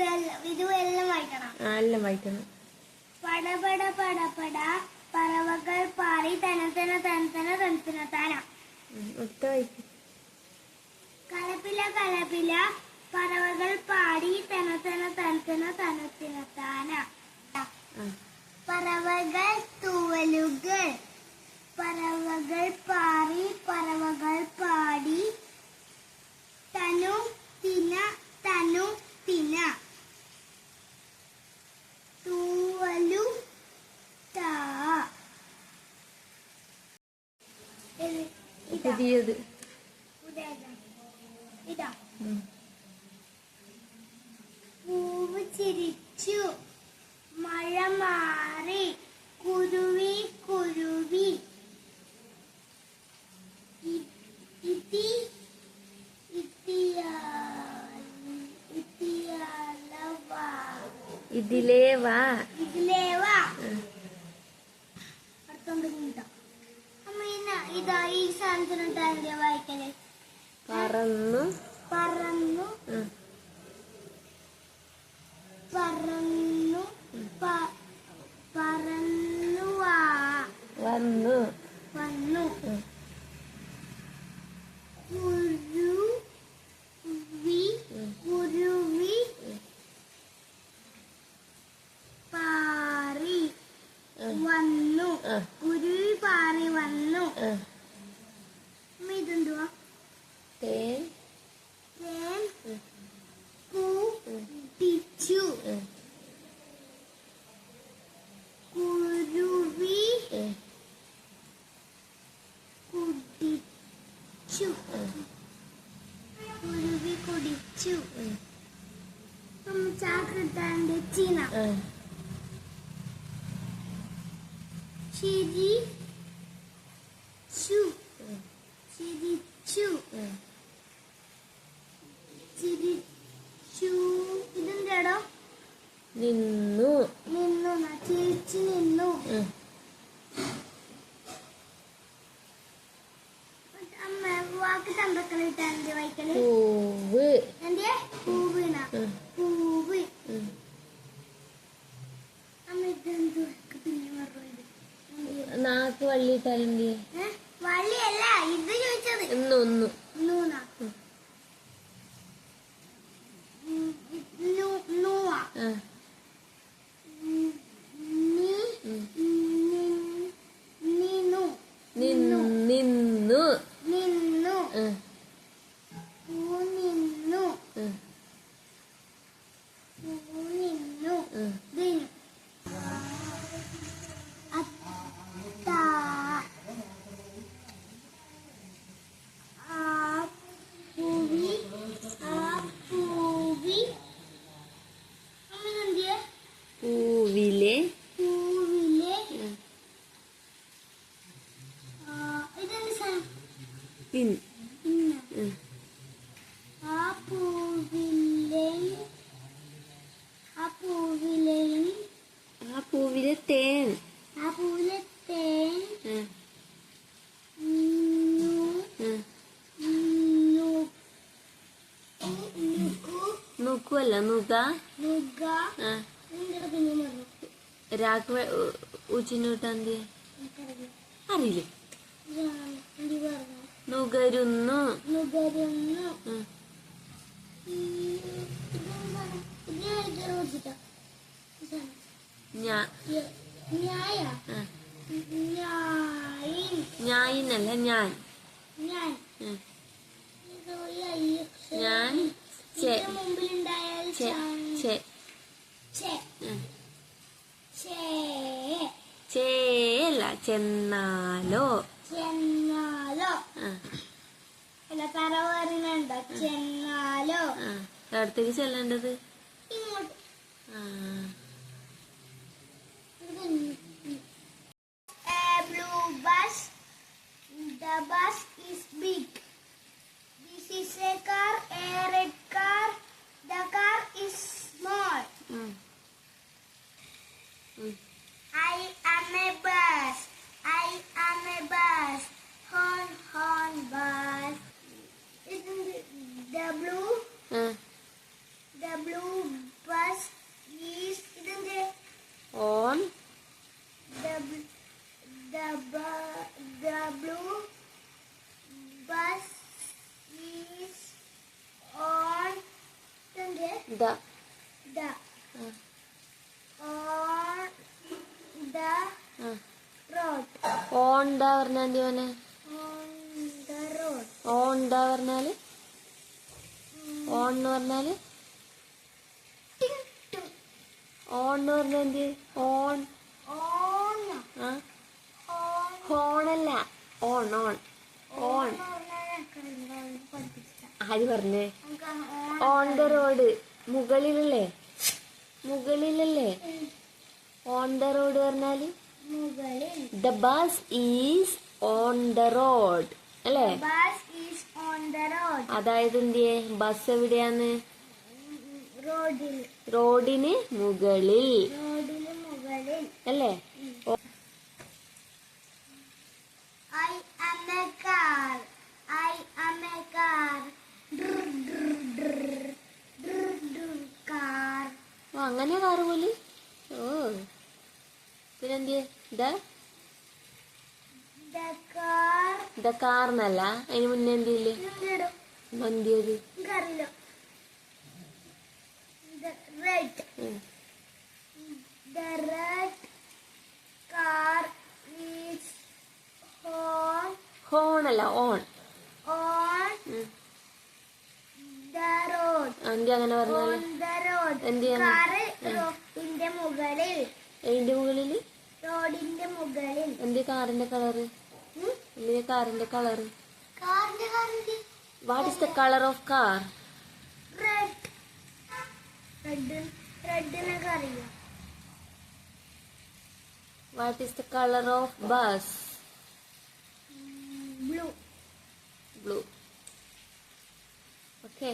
എല്ലാം വായിക്കണം പടപട പടപട പറവകൾ പാറി തനത്തന തനത്തന തനത്തന താന അടുത്ത വായിക്കും കലപ്പില കലപ്പില പറവകൾ പാടി തനത്തന തനത്തന തനത്തിന താന പറവകൾ തൂവലുകൾ പറവകൾ പാറി പറവകൾ പാടി തനു തിന തനു തിന തൂവലു താ ഇത് ഇതാ പുതിയത്. ഇതിലേവാ പൂവ് ചിരിച്ചു. മഴ മാറി. കുരുവി കുരുവി. ഇ- ഇതി ഇത്തിയാൽ ഇത്തിയാലവാ. ഇതിലേ വാ. ഇതിലേ വാ. അടുത്തോണ്ട് നീട്ടാ എന്തിയാ വായിക്കൽ. പറന്നു. പറന്നു. പറന്നു. പറന്നു വന്നു. വന്നു. ഉം. കുരുവി ഉം. കുരുവി പാറി വന്നു. ഗുരു കുരുവി പാറി വന്നു. Ừ. Yeah. Kuruvi. Yeah. Ừ. Kudichu. Ừ. Yeah. Kuruvi kudichu. Yeah. Mama Jagrata and China. Yeah. Chidi. Chu. Yeah. Chidi chu. Yeah. Chidi chu. നിന്നു. നിന്നു തിരിച്ചു നിന്നു. വാക്ക് വായിക്കൽ? പൂവ്. എന്തേ നാക്ക് വള്ളിയിട്ടാലെന്ത് നിന്നു ആ പൂ നിന്നു ആ പൂ നിന്നു ആ ദിനു പൂവിലെ പൂവിലെ ഉച്ചിനോട്ടാന്തി പിന്നെ പറഞ്ഞു രാക്ക് എനിക്കറിയില്ല അറിയില്ലേ. നുകരുന്നു. ഇത് ഞാൻ. ഞാൻ. ഞാൻ ഉം. ഇത് ഈ അയ്യക്ഷരം. ഞാൻ ചെ ഇതിന് മുമ്പിലുണ്ടായാൽ ചെ ചാൻ- ചെ ചെ ഉം. ചേ ചേയല്ല ചെന്നാലോ? ചെന്നാലോ? ചെന്നാലോ? ആ. അടുത്തേക്ക് ചെല്ലേണ്ടത്? ഇങ്ങോട്ട്. Blue bus the bus The bus is big. This is a car, a red car. The car is small. ഉം. ഉം. I am a bus. I am a bus. Horn, horn, bus. Isn't it the blue? ആ The blue bus the. the uh. on the uh. road on the പറഞ്ഞാൽ എന്ത് മോനെ? on the road on the പറഞ്ഞാൽ? On എന്ന് on എന്ന് പറഞ്ഞാൽ എന്ത് on. on on ഹോണല്ല ഓൺ ഓൺ. ഓൺ പറഞ്ഞാൽ. ആര് പറഞ്ഞേ? On the road. മുകളിലല്ലേ? മുകളിലല്ലേ? ഓൺ ദ റോഡ് പറഞ്ഞാൽ the bus is on the road അല്ലേ? അതായത് എന്തിയെ? ബസ് എവിടെയാന്ന് റോഡിൽ റോഡിന് മുകളിൽ. റോഡിന് മുകളിൽ. അല്ലേ? I am a car. I am a car. Drr, drr, drr. Drr, drr, car. ഓ കാറ് പോലെ? ഓ. പിന്നെന്തിയെ ദ. The car. ദ കാർന്നല്ല. അതിന് മുന്നേ എന്തില്ലേ. മന്തിയത് ഹോണല്ല ഓൺ. എന്തി അങ്ങനെ പറഞ്ഞാൽ. എന്ത് ചെയ്യണം? മുകളിൽ. അതിന്റെ മുകളിൽ റോഡിന്റെ മുകളിൽ. എന്തി കാറിന്റെ കളറ്? ഉം? കാറിന്റെ colour? What is the colour of car red red റെഡിനൊക്കെ അറിയാം? What is the colour of bus blue blue okay.